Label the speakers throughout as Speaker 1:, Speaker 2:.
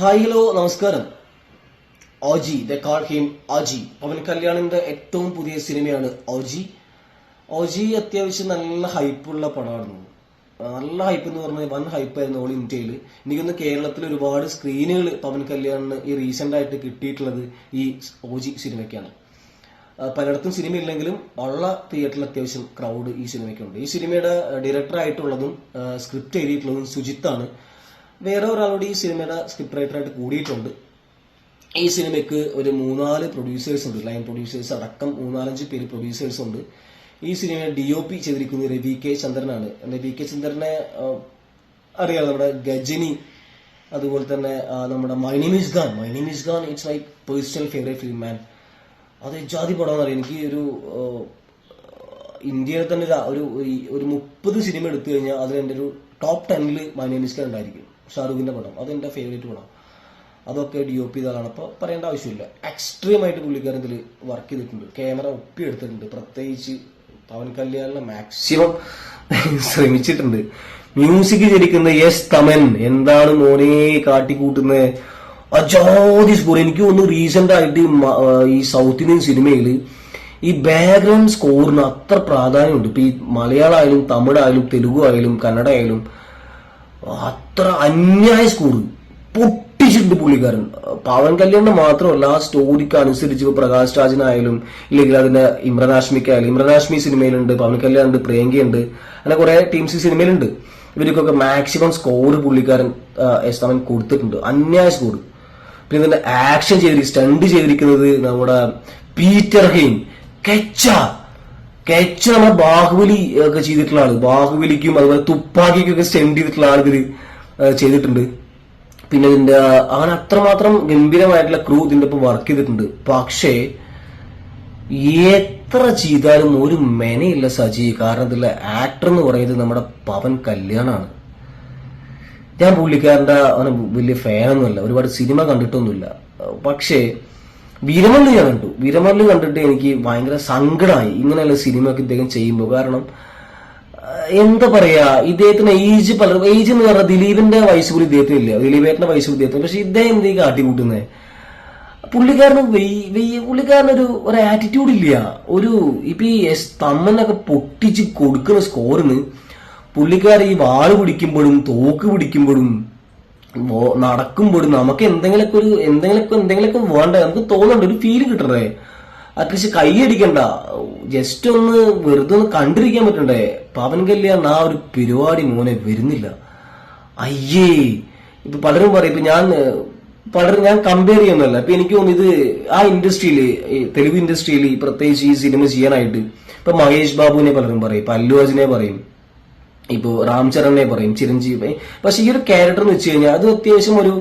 Speaker 1: Hi hello നമസ്കാരം. OG the call him OG. Pawan കല്യാണിന്റെ ഏറ്റവും പുതിയ സിനിമയാണ് ഓജി. ഓജി അത്യാവശ്യം നല്ല ഹൈപ്പുള്ള പടമായിരുന്നു. നല്ല ഹൈപ്പ് എന്ന് പറഞ്ഞാൽ വൻ ഹൈപ്പായിരുന്നു ഓൾ ഇന്ത്യയിൽ എനിക്കൊന്ന് കേരളത്തിൽ ഒരുപാട് സ്ക്രീനുകൾ പവൻ കല്യാണിന് ഈ റീസെന്റ് ആയിട്ട് കിട്ടിയിട്ടുള്ളത് ഈ ഓജി സിനിമയ്ക്കാണ്. പലയിടത്തും സിനിമ ഇല്ലെങ്കിലും ഉള്ള തിയേറ്ററിൽ അത്യാവശ്യം ക്രൗഡ് ഈ സിനിമയ്ക്കുണ്ട്. ഈ സിനിമയുടെ ഡയറക്ടർ ആയിട്ടുള്ളതും സ്ക്രിപ്റ്റ് എഴുതിയിട്ടുള്ളതും സുജിത്താണ്. വേറെ ഒരാളോട് ഈ സിനിമയുടെ സ്ക്രിപ്റ്റ് റൈറ്ററായിട്ട് കൂടിയിട്ടുണ്ട്. ഈ സിനിമയ്ക്ക് ഒരു മൂന്നാൽ പ്രൊഡ്യൂസേഴ്സ് ഉണ്ട്. ലൈൻ പ്രൊഡ്യൂസേഴ്സ് അടക്കം മൂന്നാലഞ്ച് പേര് പ്രൊഡ്യൂസേഴ്സ് ഉണ്ട്. ഈ സിനിമ ഡി ഒ പി ചെയ്തിരിക്കുന്നത് രവി കെ ചന്ദ്രനാണ്. രവി കെ ചന്ദ്രനെ അറിയാം നമ്മുടെ ഗജനി അതുപോലെ തന്നെ നമ്മുടെ മൈനിമിസ് Khan മൈനിമിസ് Khan it's my personal favourite film man അത് ജാതി പടം അറിയാം എനിക്ക് ഒരു ഇന്ത്യയിൽ തന്നെ ഒരു- ഒരു മുപ്പത് സിനിമ എടുത്തു കഴിഞ്ഞാൽ അതിൽ എന്റെ ഒരു ടോപ്പ് ടെന്നിൽ മൈനിമിസ് ഖാൻ ഉണ്ടായിരിക്കും. ഷാറുഖിന്റെ പടം. അതെന്റെ ഫേവറേറ്റ് പടം. അതൊക്കെ ഡി ഒ പി ഇതാണ് അപ്പോൾ പറയേണ്ട ആവശ്യമില്ല. എക്സ്ട്രീം ആയിട്ട് പുള്ളിക്കാരൻ ഇതിൽ വർക്ക് ചെയ്തിട്ടുണ്ട്. ക്യാമറ ഒപ്പി എടുത്തിട്ടുണ്ട് പ്രത്യേകിച്ച് പവൻ കല്യാണിനെ മാക്സിമം ശ്രമിച്ചിട്ടുണ്ട്. മ്യൂസിക് ജനിക്കുന്ന യെസ് തമൻ. എന്താണ് മോനെ കാട്ടിക്കൂട്ടുന്നത് അജാതി സ്കോർ എനിക്ക് ഒന്ന് റീസെന്റ് ആയിട്ട് ഈ സൗത്ത് ഇന്ത്യൻ സിനിമയിൽ ഈ ബാക്ക്ഗ്രൗണ്ട് സ്കോറിന് അത്ര പ്രാധാന്യമുണ്ട്. ഇപ്പൊ ഈ മലയാളമായാലും തമിഴായാലും തെലുഗു ആയാലും കന്നഡ ആയാലും അത്ര അന്യായ സ്കോർ പൊട്ടിച്ചിട്ടുണ്ട് പുള്ളിക്കാരൻ. പവൻ കല്യാണിന് മാത്രമല്ല ആ സ്റ്റോറിക്ക് അനുസരിച്ച് പ്രകാശ് രാജിനായാലും ഇല്ലെങ്കിൽ അതിന്റെ ഇമ്രാൻ ഹാഷ്മി സിനിമയിലുണ്ട് പവൻ കല്യാൺ ഉണ്ട് പ്രിയങ്കയുണ്ട് അങ്ങനെ കുറെ ടീംസ് സിനിമയിലുണ്ട് ഇവർക്കൊക്കെ മാക്സിമം സ്കോർ പുള്ളിക്കാരൻ എസ് അവൻ കൊടുത്തിട്ടുണ്ട്. അന്യായ സ്കോർ പിന്നെ ഇതിന്റെ ആക്ഷൻ ചെയ്തിരിക്കുന്നത് സ്റ്റണ്ട് ചെയ്തിരിക്കുന്നത് നമ്മുടെ പീറ്റർ ഹെയിൻ കെച്ച. കെച്ച നമ്മുടെ ബാഹുബലി ഒക്കെ ചെയ്തിട്ടുള്ള ആൾ. ബാഹുബലിക്കും അതുപോലെ തുപ്പാക്കിക്കൊക്കെ സ്റ്റെൻഡ് ചെയ്തിട്ടുള്ള ഇതിൽ ചെയ്തിട്ടുണ്ട്. പിന്നെ ഇതിന്റെ അങ്ങനെ അത്രമാത്രം ഗംഭീരമായിട്ടുള്ള ക്രൂ ഇതിന്റെ ഒപ്പം വർക്ക് ചെയ്തിട്ടുണ്ട്. പക്ഷേ എത്ര ചെയ്താലും ഒരു മെനയില്ല സജി. കാരണം ഇതിലെ ആക്ടർ എന്ന് പറയുന്നത് നമ്മുടെ പവൻ കല്യാണാണ്. ഞാൻ പുള്ളിക്കാരന്റെ അവന് വലിയ ഫാനൊന്നുമല്ല ഒരുപാട് സിനിമ കണ്ടിട്ടൊന്നുമില്ല. പക്ഷേ വീരമല്ലി ഞാൻ കണ്ടു. വീരമല്ലി കണ്ടിട്ട് എനിക്ക് ഭയങ്കര സങ്കടമായി. ഇങ്ങനെയുള്ള സിനിമയൊക്കെ ഇദ്ദേഹം ചെയ്യുമ്പോൾ. കാരണം എന്താ പറയാ ഇദ്ദേഹത്തിന് ഏജ് പല ഏജ് എന്ന് പറഞ്ഞാൽ ദിലീപിന്റെ വയസ്സ് കൂടി ഇദ്ദേഹത്തിന് ഇല്ല. ദിലീപേട്ടന്റെ വയസ്സ് കൂടി ഇദ്ദേഹത്തിന് പക്ഷെ ഇദ്ദേഹം എന്തീ കാട്ടിക്കൂട്ടുന്നത് പുള്ളിക്കാരന് പുള്ളിക്കാരന് ഒരു ആറ്റിറ്റ്യൂഡ് ഇല്ല. ഒരു ഇപ്പൊ ഈ എസ് തമ്മനൊക്കെ പൊട്ടിച്ച് കൊടുക്കുന്ന സ്കോറിന് പുള്ളിക്കാരൻ ഈ വാൾ പിടിക്കുമ്പോഴും തോക്ക് പിടിക്കുമ്പോഴും നടക്കുമ്പോഴും നമുക്ക് എന്തെങ്കിലുമൊക്കെ ഒരു എന്തെങ്കിലുമൊക്കെ എന്തെങ്കിലുമൊക്കെ വേണ്ട? നമുക്ക് തോന്നണ്ട ഒരു ഫീൽ കിട്ടണ്ടേ? അറ്റ്ലീസ്റ്റ് കൈയടിക്കണ്ട. ജസ്റ്റ് ഒന്ന് വെറുതെ ഒന്ന് കണ്ടിരിക്കാൻ പറ്റണ്ടേ? പവൻ കല്യാൺ ആ ഒരു പരിപാടി മോനെ വരുന്നില്ല. അയ്യേ! ഇപ്പൊ പലരും പറയും ഇപ്പൊ ഞാൻ പലരും ഞാൻ കമ്പയർ ചെയ്യുന്നല്ല ഇപ്പൊ എനിക്ക് തോന്നുന്നു ഇത് ആ ഇൻഡസ്ട്രിയിൽ തെലുങ്ക് ഇൻഡസ്ട്രിയിൽ പ്രത്യേകിച്ച് ഈ സിനിമ ചെയ്യാനായിട്ട് ഇപ്പൊ മഹേഷ് ബാബുവിനെ പലരും പറയും ഇപ്പൊ അല്ലു അജിനെ പറയും. ഇപ്പോ രാം ചരണിനെ പറയും ചിരഞ്ജീവി പക്ഷെ ഈ ഒരു ക്യാരക്ടർ എന്ന് വെച്ച് കഴിഞ്ഞാൽ അത് അത്യാവശ്യം ഒരു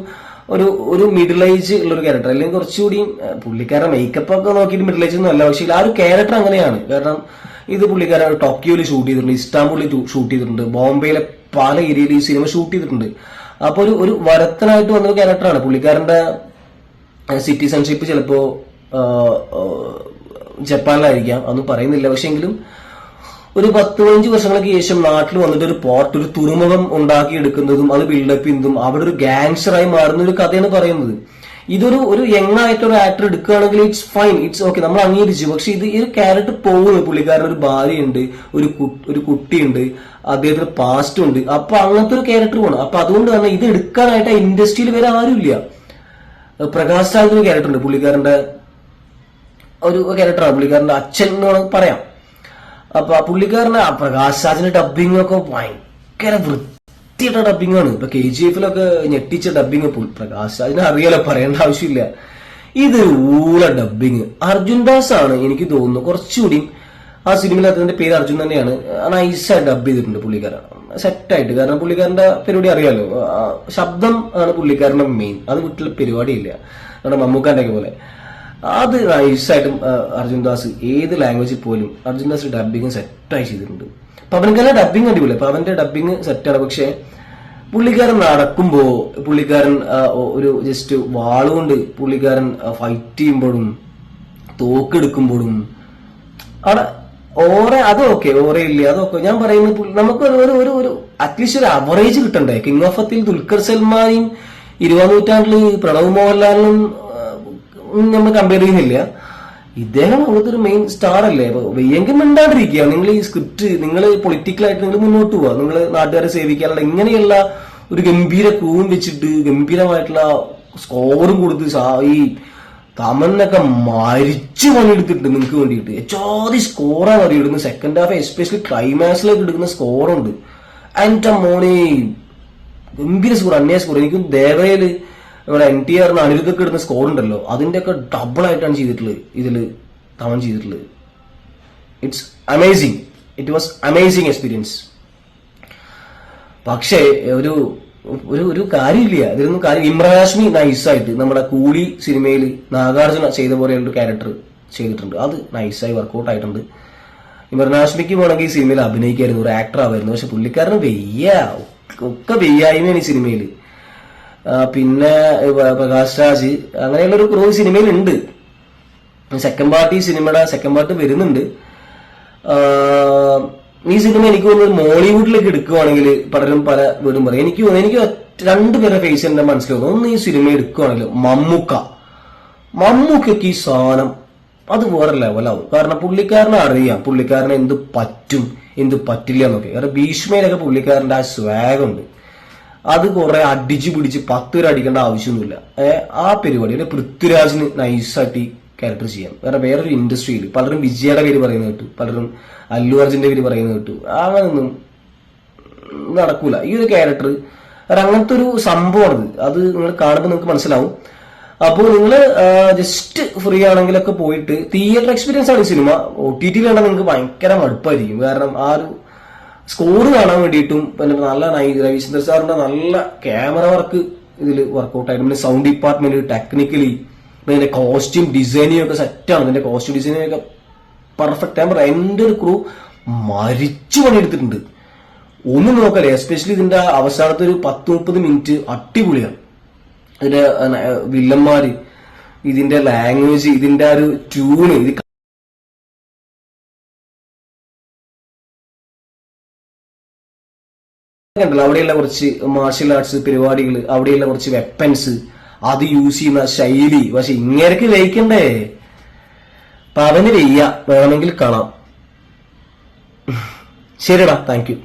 Speaker 1: ഒരു ഒരു മിഡിൽ ഏജ് ഉള്ള ഒരു ക്യാരക്ടർ അല്ലെങ്കിൽ കുറച്ചുകൂടി പുള്ളിക്കാരൻ മേക്കപ്പ് ഒക്കെ നോക്കിയിട്ട് മിഡിൽ ഏജ് ഒന്നും അല്ല. പക്ഷേ ആ ഒരു ക്യാരക്ടർ അങ്ങനെയാണ്. കാരണം ഇത് പുള്ളിക്കാരൻ ടോക്കിയോയിൽ ഷൂട്ട് ചെയ്തിട്ടുണ്ട് ഇസ്താംബുളിൽ ഷൂട്ട് ചെയ്തിട്ടുണ്ട് ബോംബെയിലെ പല ഏരിയയിൽ ഈ സിനിമ ഷൂട്ട് ചെയ്തിട്ടുണ്ട്. അപ്പോൾ ഒരു ഒരു വരത്തനായിട്ട് വന്ന ക്യാരക്ടറാണ് പുള്ളിക്കാരന്റെ സിറ്റിസൺഷിപ്പ് ചിലപ്പോ ആ, ആ, ജപ്പാനിലായിരിക്കാം അതൊന്നും പറയുന്നില്ല. പക്ഷെ എങ്കിലും ഒരു പത്ത് പതിനഞ്ച് വർഷങ്ങൾക്ക് ശേഷം നാട്ടിൽ വന്നിട്ട് ഒരു പോർട്ട് ഒരു തുറമുഖം ഉണ്ടാക്കിയെടുക്കുന്നതും അത് ബിൽഡപ്പ് ചെയ്യുന്നതും അവിടെ ഒരു ഗാങ്സ്റ്ററായി മാറുന്ന ഒരു കഥയാണ് പറയുന്നത്. ഇതൊരു ഒരു യങ് ആയിട്ട് ഒരു ആക്ടർ എടുക്കുകയാണെങ്കിൽ ഇറ്റ്സ് ഫൈൻ ഇറ്റ്സ് ഓക്കെ നമ്മൾ അംഗീകരിച്ചു. പക്ഷെ ഇത് ഒരു ക്യാരക്ടർ പോകുന്നു. പുള്ളിക്കാരൻ ഒരു ഭാര്യയുണ്ട് ഒരു ഒരു കുട്ടിയുണ്ട് അദ്ദേഹത്തിന് പാസ്റ്റ് ഉണ്ട്. അപ്പൊ അങ്ങനത്തെ ഒരു ക്യാരക്ടർ വേണം. അപ്പൊ അതുകൊണ്ട് തന്നെ ഇത് എടുക്കാനായിട്ട് ഇൻഡസ്ട്രിയിൽ വരെ ആരുമില്ല. പ്രകാശ് രാജ് ക്യാരക്ടർ ഉണ്ട്. പുള്ളിക്കാരന്റെ ഒരു ക്യാരക്ടറാണ് പുള്ളിക്കാരന്റെ അച്ഛൻ എന്ന് പറയാം. അപ്പൊ ആ പുള്ളിക്കാരന് ആ പ്രകാശ് രാജിന്റെ ഡബിങ് ഒക്കെ ഭയങ്കര വൃത്തിയുടെ ഡബിങ് ആണ്. ഇപ്പൊ കെ ജി എഫിലൊക്കെ ഞെട്ടിച്ച ഡബിങ് പ്രകാശ് രാജിനെ അറിയാലോ പറയേണ്ട ആവശ്യമില്ല. ഇത് ഊള ഡബിങ് അർജുൻ ദാസ് ആണ് എനിക്ക് തോന്നുന്നു. കുറച്ചുകൂടി ആ സിനിമയിൽ അദ്ദേഹത്തിന്റെ പേര് അർജുൻ തന്നെയാണ്. നൈസായി ഡബ് ചെയ്തിട്ടുണ്ട് പുള്ളിക്കാരൻ. സെറ്റായിട്ട് കാരണം പുള്ളിക്കാരന്റെ പരിപാടി അറിയാലോ. ശബ്ദം ആണ് പുള്ളിക്കാരന്റെ മെയിൻ അത് വീട്ടിലെ പരിപാടിയില്ല. നമ്മുടെ മമ്മൂക്കാന്റെ പോലെ. അത് നൈസായിട്ടും അർജുൻ ദാസ് ഏത് ലാംഗ്വേജിൽ പോലും അർജുൻ ദാസ് ഡബിങ് സെറ്റായി ചെയ്തിട്ടുണ്ട്. പവൻകല്ല ഡബിങ് അടിപൊളി പവന്റെ ഡബിങ് സെറ്റാണ് പക്ഷെ പുള്ളിക്കാരൻ നടക്കുമ്പോ പുള്ളിക്കാരൻ ഒരു ജസ്റ്റ് വാളുകൊണ്ട് പുള്ളിക്കാരൻ ഫൈറ്റ് ചെയ്യുമ്പോഴും തോക്കെടുക്കുമ്പോഴും അവിടെ ഓറ അതൊക്കെ ഇല്ല അതൊക്കെ ഞാൻ പറയുന്നത് നമുക്ക് ഒരു ഒരു ഒരു അറ്റ്ലീസ്റ്റ് ഒരു അവറേജ് കിട്ടണ്ടേ? കിങ് ഓഫ് അത്തിൽ ദുൽഖർ സൽമാനെയും ഇരുപതാം നൂറ്റാണ്ടിൽ പ്രണവ് മോഹൻലാലിനും നമ്മൾ കമ്പയർ ചെയ്യുന്നില്ല. ഇദ്ദേഹം അവിടുത്തെ ഒരു മെയിൻ സ്റ്റാർ അല്ലേ? അപ്പൊ വെയ്യെങ്കിൽ മിണ്ടാണ്ടിരിക്കുക. നിങ്ങൾ ഈ സ്ക്രിപ്റ്റ് നിങ്ങൾ പൊളിറ്റിക്കലായിട്ട് നിങ്ങൾ മുന്നോട്ട് പോവുക നിങ്ങൾ നാട്ടുകാരെ സേവിക്കാനുള്ള ഇങ്ങനെയുള്ള ഒരു ഗംഭീര ക്രൂവും വെച്ചിട്ട് ഗംഭീരമായിട്ടുള്ള സ്കോറും കൊടുത്ത് ഈ തമന്നൊക്കെ മരിച്ചു പണിയെടുത്തിട്ടുണ്ട് നിങ്ങൾക്ക് വേണ്ടിയിട്ട്. എച്ചാതി സ്കോറാണ് അറിയിടുന്നത് സെക്കൻഡ് ഹാഫ് എസ്പെഷ്യലി ക്ലൈമാക്സിലേക്ക് എടുക്കുന്ന സ്കോറുണ്ട് ആൻഡ് മോണി ഗംഭീര സ്കോർ അന്യ സ്കോർ എനിക്കും ദേവയിൽ ഇവിടെ എൻ ടി ആറിന് അനിരുദ്ധക്ക് ഇടുന്ന സ്കോർ ഉണ്ടല്ലോ. അതിന്റെ ഒക്കെ ഡബിൾ ആയിട്ടാണ് ചെയ്തിട്ടുള്ളത്. ഇതിൽ തവൻ ചെയ്തിട്ടുള്ളത്. It's amazing it was amazing experience പക്ഷേ ഒരു ഒരു ഒരു കാര്യമില്ല. ഇതിലൊന്നും കാര്യം ഇമ്രാഷ്മി നൈസായിട്ട് നമ്മുടെ കൂലി സിനിമയിൽ നാഗാർജുന ചെയ്ത പോലെയുള്ള ഒരു ക്യാരക്ടർ ചെയ്തിട്ടുണ്ട്. അത് നൈസായി വർക്കൗട്ട് ആയിട്ടുണ്ട്. ഇമ്രാഷ്മിക്ക് വേണമെങ്കിൽ ഈ സിനിമയിൽ അഭിനയിക്കായിരുന്നു. ഒരു ആക്ടർ ആവായിരുന്നു. പക്ഷെ പുള്ളിക്കാരന് വെയ്യ. ഒക്കെ വെയ്യായ്മയാണ് ഈ സിനിമയിൽ പിന്നെ പ്രകാശ് രാജ് അങ്ങനെയുള്ള ഒരു സിനിമയിൽ ഉണ്ട് സെക്കൻഡ് പാർട്ട് ഈ സിനിമയുടെ സെക്കൻഡ് പാർട്ട് വരുന്നുണ്ട്. ഈ സിനിമ എനിക്ക് തോന്നുന്നത് മോളിവുഡിലേക്ക് എടുക്കുവാണെങ്കിൽ പലരും പല വീടും പറയും. എനിക്ക് എനിക്ക് രണ്ട് രണ്ടുപേരുടെ ഫേസ് എന്റെ മനസ്സിലാക്കും ഒന്ന് ഈ സിനിമ എടുക്കുവാണെങ്കിൽ മമ്മൂക്ക. മമ്മൂക്കയ്ക്ക് ഈ സാധനം അത് വേറെ ലെവലാവും കാരണം പുള്ളിക്കാരനെ അറിയാം. പുള്ളിക്കാരനെ എന്ത് പറ്റും എന്ത് പറ്റില്ല എന്നൊക്കെ. കാരണം ഭീഷ്മയിലൊക്കെ പുള്ളിക്കാരന്റെ ആ സ്വാഗ് ഉണ്ട്. അത് കുറെ അടിച്ചു പിടിച്ച് പത്ത് പേര് അടിക്കേണ്ട ആവശ്യമൊന്നുമില്ല. ആ പരിപാടി ഒരു പൃഥ്വിരാജിന് നൈസായിട്ട് ക്യാരക്ടർ ചെയ്യാം. കാരണം വേറൊരു ഇൻഡസ്ട്രിയിൽ പലരും വിജയയുടെ പേര് പറയുന്നത് കേട്ടു. പലരും അല്ലു അർജുന്റെ പേര് പറയുന്നത് കേട്ടു. അങ്ങനൊന്നും നടക്കൂല. ഈ ഒരു ക്യാരക്ടർ കാരണം അങ്ങനത്തെ ഒരു സംഭവമാണ് അത് അത് നിങ്ങൾ കാണുമ്പോൾ നിങ്ങൾക്ക് മനസ്സിലാവും. അപ്പോൾ നിങ്ങൾ ജസ്റ്റ് ഫ്രീ ആണെങ്കിലൊക്കെ പോയിട്ട് തിയേറ്റർ എക്സ്പീരിയൻസ് ആണ് സിനിമ ഒ ടി ടിയിലാണെങ്കിൽ നിങ്ങൾക്ക് ഭയങ്കര മടുപ്പായിരിക്കും. കാരണം ആ ഒരു സ്കോർ കാണാൻ വേണ്ടിയിട്ടും പിന്നെ നല്ല രവിചന്ദ്ര സാറിന്റെ നല്ല ക്യാമറ വർക്ക് ഇതിൽ വർക്കൗട്ട് ആയിട്ട് പിന്നെ സൗണ്ട് ഡിപ്പാർട്ട്മെന്റ് ടെക്നിക്കലി പിന്നെ കോസ്റ്റ്യൂം ഡിസൈനിങ് ഒക്കെ സെറ്റാണ് ഇതിന്റെ കോസ്റ്റ്യൂം ഡിസൈനിങ് ഒക്കെ പെർഫെക്റ്റ് ആണ് എന്റെ ഒരു ക്രൂ മരിച്ചു പണിയെടുത്തിട്ടുണ്ട്. ഒന്നും നോക്കല്ലേ എസ്പെഷ്യലി ഇതിന്റെ അവസാനത്തെ ഒരു പത്ത് മുപ്പത് മിനിറ്റ് അടിപൊളിയാണ്. ഇതിന്റെ വില്ലന്മാര് ഇതിന്റെ ലാംഗ്വേജ് ഇതിന്റെ ആ ഒരു ട്യൂണ് ഇത് കണ്ടല്ലോ? അവിടെയുള്ള കുറച്ച് മാർഷൽ ആർട്സ് പരിപാടികൾ അവിടെയുള്ള കുറച്ച് വെപ്പൻസ് അത് യൂസ് ചെയ്യുന്ന ശൈലി. പക്ഷെ ഇങ്ങനെയൊക്കെ ലയിക്കണ്ടേ? അപ്പൊ അവന് വെയ്യ. വേണമെങ്കിൽ കാണാം ശരിടാ താങ്ക് യു